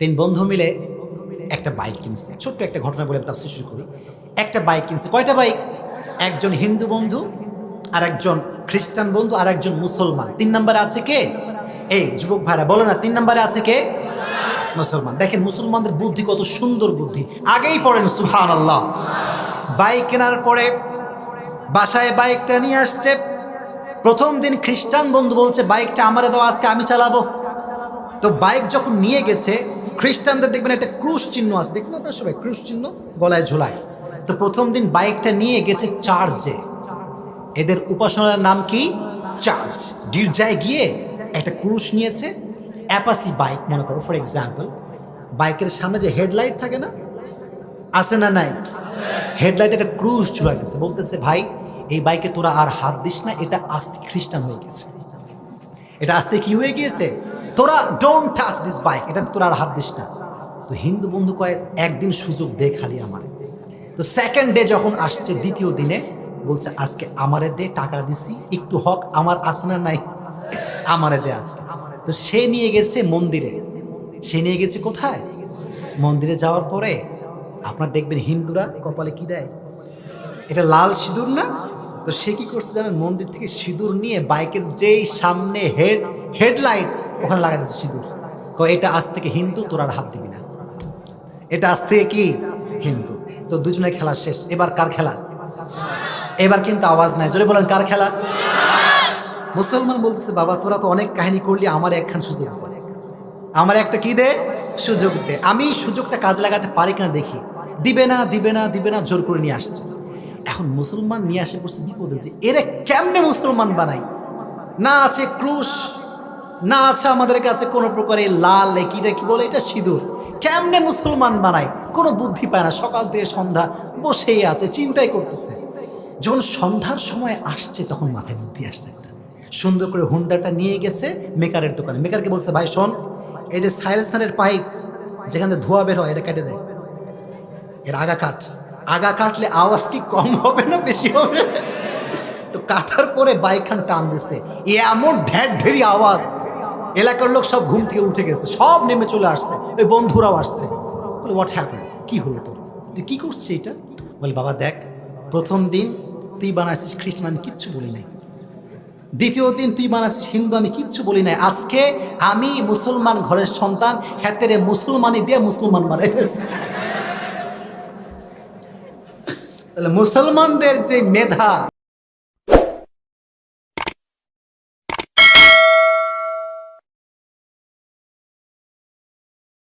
তিন বন্ধু মিলে একটা বাইক কিনছে। ছোট্ট একটা ঘটনা বলে তাফসীর শুরু করি। একটা বাইক কিনছে। কয়টা বাইক? একজন হিন্দু বন্ধু আর একজন খ্রিস্টান বন্ধু আর একজন মুসলমান। তিন নম্বরে আছে কে? এই যুবক ভাইরা, বলো না, তিন নম্বরে আছে কে? মুসলমান। দেখেন, মুসলমানদের বুদ্ধি কত সুন্দর বুদ্ধি। আগেই পড়েন সুহান আল্লাহ বাইক কেনার পরে বাসায় বাইকটা নিয়ে আসছে। প্রথম দিন খ্রিস্টান বন্ধু বলছে, বাইকটা আমারে দাও, আজকে আমি চালাবো। তো বাইক যখন নিয়ে গেছে খ্রিস্টানদের দেখবেন একটা ক্রুশ চিহ্ন আছে। দেখছেন আপনার সবাই? ক্রুশ চিহ্ন, গলায় ঝোলায় তো প্রথম দিন বাইকটা নিয়ে গেছে চার্জে এদের উপাসনার নাম কি? চার্জ গির্জায় গিয়ে একটা ক্রুশ নিয়েছে। অ্যাপাসি বাইক, মনে করো ফর এক্সাম্পল বাইকের সামনে যে হেডলাইট থাকে না? আছে না নাই? হেডলাইট একটা ক্রুশ ঝুলা গেছে বলতেছে, ভাই, এই বাইকে তোরা আর হাত দিস না, এটা আস্তে খ্রিস্টান হয়ে গেছে। এটা আস্তে কি হয়ে গিয়েছে? তোরা ডোন্ট টাচ দিস বাইক এটা তোরা আর হাত দিস না। তো হিন্দু বন্ধু কয়, একদিন সুযোগ দে খালি আমারে। তো সেকেন্ড ডে যখন আসছে, দ্বিতীয় দিনে বলছে, আজকে আমারে দে, টাকা দিছি, একটু হক আমার আছে না নাই? আমারে দে আজকে। তো সে নিয়ে গেছে মন্দিরে। সে নিয়ে গেছে কোথায়? মন্দিরে যাওয়ার পরে আপনার দেখবেন হিন্দুরা কপালে কি দেয়? এটা লাল সিঁদুর না? তো সে কি করছে জানেন? মন্দির থেকে সিঁদুর নিয়ে বাইকের যেই সামনে হেড হেডলাইট ওখানে লাগা দিচ্ছে সিঁদুর। ক এটা আজ থেকে হিন্দু, তোর আর হাত দিবি না। এটা আজ থেকে কি? হিন্দু। তো দুজনের খেলা শেষ। এবার কার খেলা? এবার কিন্তু আওয়াজ নাই। জোরে বলেন, কার খেলা? মুসলমান বলতেছে, বাবা, তোরা তো অনেক কাহিনী করলি, আমার একখান সুযোগ দে। আমার একটা কি দে? সুযোগ দে। আমি সুযোগটা কাজে লাগাতে পারি কিনা দেখি। দিবে না দিবে না দিবে না, জোর করে নিয়ে আসছে। এখন মুসলমান নিয়ে আসে পড়ছে বিপদে যে এরে কেমনে মুসলমান বানাই না আছে ক্রুশ না আছে আমাদের কাছে কোনো প্রকারে লাল একিটা কি বলে? এটা সিঁদুর। কেমনে মুসলমান বানায়? কোনো বুদ্ধি পায় না। সকাল থেকে সন্ধ্যা বসেই আছে, চিন্তাই করতেছে। যখন সন্ধ্যার সময় আসছে, তখন মাথায় বুদ্ধি আসছে একটা। সুন্দর করে হুন্ডাটা নিয়ে গেছে মেকারের দোকানে। মেকারকে বলছে, ভাই, শোন, এই যে সাইলেন্সারের পাইপ, যেখান থেকে ধোয়া বের হয়, এটা কেটে দেয় এর আগা কাট। আগা কাটলে আওয়াজ কি কম হবে না বেশি হবে? তো কাটার পরে বাইকখান টান দিছে। এ এমন ঢ্যাক ঢেরি আওয়াজ। এলাকার লোক সব ঘুম থেকে উঠে গেছে, সব নেমে চলে আসছে, ওই বন্ধুরাও আসছে। বলে হোয়াট হ্যাপেন কি হলো তোর? তুই কী করছিস এটা বলে, বাবা, দেখ, প্রথম দিন তুই বানাইছিস খ্রিস্টান, আমি কিচ্ছু বলি নাই। দ্বিতীয় দিন তুই বানাচ্ছিস হিন্দু, আমি কিচ্ছু বলি নাই। আজকে আমি মুসলমান ঘরের সন্তান হ্যাতেরে মুসলমানি দিয়ে মুসলমান বানাই ফেলছি। তাহলে মুসলমানদের যে মেধা